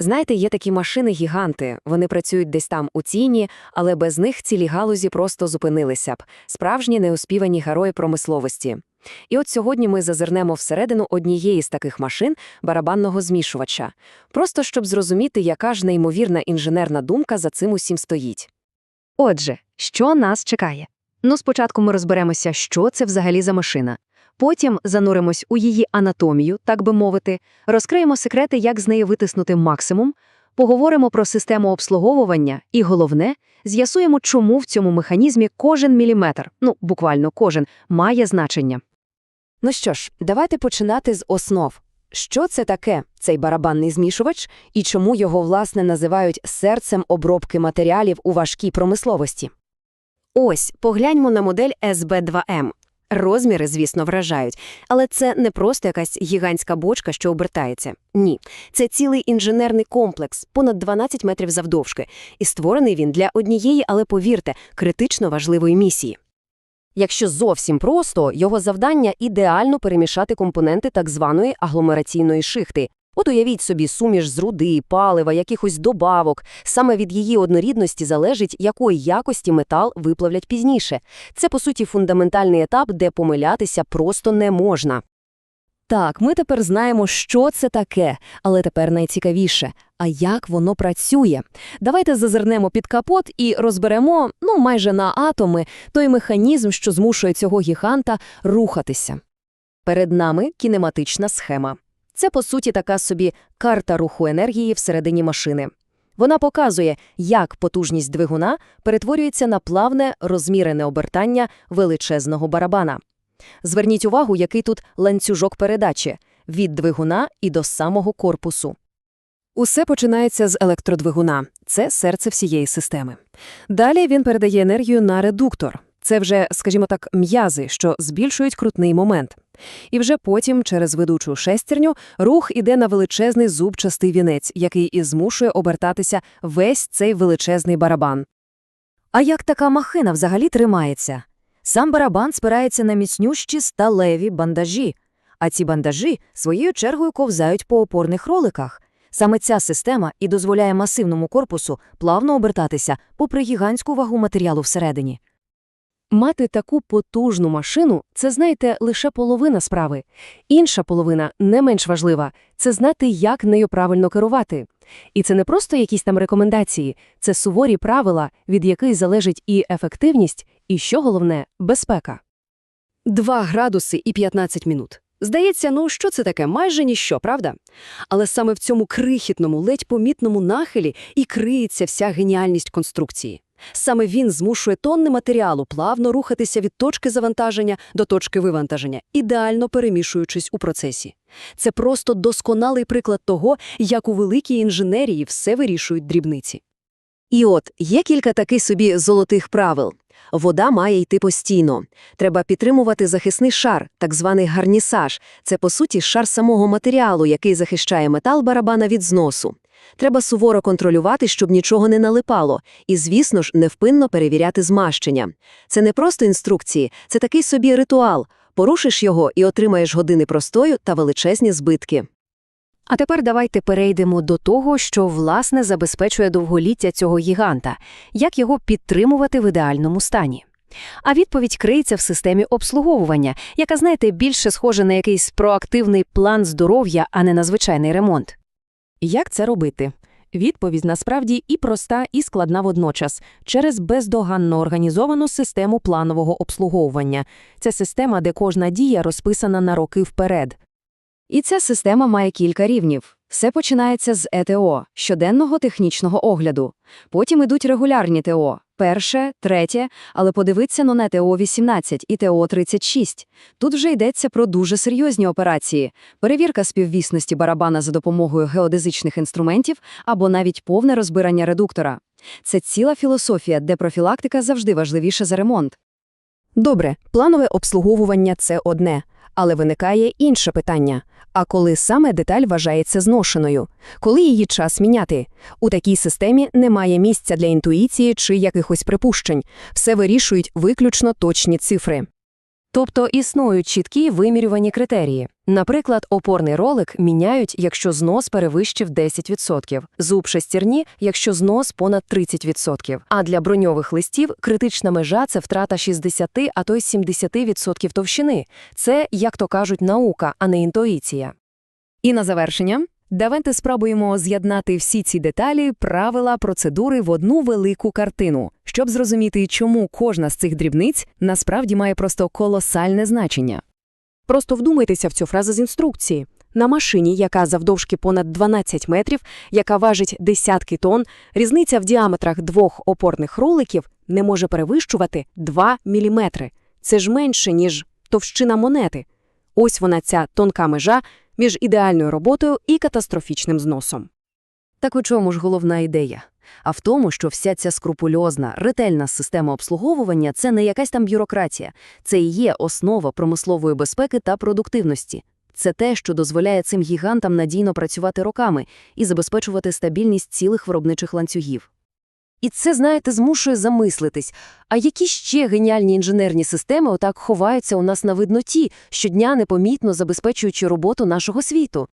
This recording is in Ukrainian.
Знаєте, є такі машини-гіганти, вони працюють десь там у тіні, але без них цілі галузі просто зупинилися б. Справжні неуспівані герої промисловості. І от сьогодні ми зазирнемо всередину однієї з таких машин барабанного змішувача. Просто щоб зрозуміти, яка ж неймовірна інженерна думка за цим усім стоїть. Отже, що нас чекає? Ну, спочатку ми розберемося, що це взагалі за машина. Потім зануримось у її анатомію, так би мовити, розкриємо секрети, як з неї витиснути максимум, поговоримо про систему обслуговування і, головне, з'ясуємо, чому в цьому механізмі кожен міліметр, ну, буквально кожен, має значення. Ну що ж, давайте починати з основ. Що це таке, цей барабанний змішувач, і чому його, власне, називають серцем обробки матеріалів у важкій промисловості? Ось, погляньмо на модель SB2M. Розміри, звісно, вражають, але це не просто якась гігантська бочка, що обертається. Ні, це цілий інженерний комплекс, понад 12 метрів завдовжки, і створений він для однієї, але повірте, критично важливої місії. Якщо зовсім просто, його завдання ідеально перемішати компоненти так званої агломераційної шихти. От уявіть собі суміш з руди, палива, якихось добавок. Саме від її однорідності залежить, якої якості метал виплавлять пізніше. Це, по суті, фундаментальний етап, де помилятися просто не можна. Так, ми тепер знаємо, що це таке, але тепер найцікавіше – а як воно працює? Давайте зазирнемо під капот і розберемо, ну, майже на атоми, той механізм, що змушує цього гіганта рухатися. Перед нами кінематична схема. Це, по суті, така собі карта руху енергії всередині машини. Вона показує, як потужність двигуна перетворюється на плавне, розмірене обертання величезного барабана. Зверніть увагу, який тут ланцюжок передачі – від двигуна і до самого корпусу. Усе починається з електродвигуна. Це серце всієї системи. Далі він передає енергію на редуктор. Це вже, скажімо так, м'язи, що збільшують крутний момент. І вже потім, через ведучу шестерню, рух іде на величезний зубчастий вінець, який і змушує обертатися весь цей величезний барабан. А як така махина взагалі тримається? Сам барабан спирається на міцнющі сталеві бандажі, а ці бандажі своєю чергою ковзають по опорних роликах. Саме ця система і дозволяє масивному корпусу плавно обертатися попри гігантську вагу матеріалу всередині. Мати таку потужну машину – це, знаєте, лише половина справи. Інша половина, не менш важлива, це знати, як нею правильно керувати. І це не просто якісь там рекомендації, це суворі правила, від яких залежить і ефективність, і, що головне, безпека. 2 градуси і 15 минут. Здається, ну що це таке? Майже ніщо, правда? Але саме в цьому крихітному, ледь помітному нахилі і криється вся геніальність конструкції. Саме він змушує тонни матеріалу плавно рухатися від точки завантаження до точки вивантаження, ідеально перемішуючись у процесі. Це просто досконалий приклад того, як у великій інженерії все вирішують дрібниці. І от є кілька таких собі золотих правил. Вода має йти постійно. Треба підтримувати захисний шар, так званий гарнісаж. Це, по суті, шар самого матеріалу, який захищає метал барабана від зносу. Треба суворо контролювати, щоб нічого не налипало, і, звісно ж, невпинно перевіряти змащення. Це не просто інструкції, це такий собі ритуал. Порушиш його і отримаєш години простою та величезні збитки. А тепер давайте перейдемо до того, що, власне, забезпечує довголіття цього гіганта, як його підтримувати в ідеальному стані. А відповідь криється в системі обслуговування, яка, знаєте, більше схожа на якийсь проактивний план здоров'я, а не на звичайний ремонт. Як це робити? Відповідь насправді і проста, і складна водночас через бездоганно організовану систему планового обслуговування. Це система, де кожна дія розписана на роки вперед. І ця система має кілька рівнів. Все починається з ЕТО – щоденного технічного огляду. Потім ідуть регулярні ТО – перше, третє, але подивиться на ТО-18 і ТО-36. Тут вже йдеться про дуже серйозні операції – перевірка співвісності барабана за допомогою геодезичних інструментів або навіть повне розбирання редуктора. Це ціла філософія, де профілактика завжди важливіша за ремонт. Добре, планове обслуговування – це одне. Але виникає інше питання. А коли саме деталь вважається зношеною? Коли її час міняти? У такій системі немає місця для інтуїції чи якихось припущень. Все вирішують виключно точні цифри. Тобто існують чіткі вимірювані критерії. Наприклад, опорний ролик міняють, якщо знос перевищив 10%, зуб шестерні, якщо знос понад 30%. А для броньових листів критична межа це втрата 60, а то й 70% товщини. Це, як то кажуть, наука, а не інтуїція. І на завершення давайте спробуємо з'єднати всі ці деталі, правила, процедури в одну велику картину, щоб зрозуміти, чому кожна з цих дрібниць насправді має просто колосальне значення. Просто вдумайтеся в цю фразу з інструкції. На машині, яка завдовжки понад 12 метрів, яка важить десятки тонн, різниця в діаметрах двох опорних роликів не може перевищувати 2 міліметри. Це ж менше, ніж товщина монети. Ось вона ця тонка межа між ідеальною роботою і катастрофічним зносом. Так у чому ж головна ідея? А в тому, що вся ця скрупульозна, ретельна система обслуговування – це не якась там бюрократія. Це і є основа промислової безпеки та продуктивності. Це те, що дозволяє цим гігантам надійно працювати роками і забезпечувати стабільність цілих виробничих ланцюгів. І це, знаєте, змушує замислитись, а які ще геніальні інженерні системи отак ховаються у нас на видноті, щодня непомітно забезпечуючи роботу нашого світу?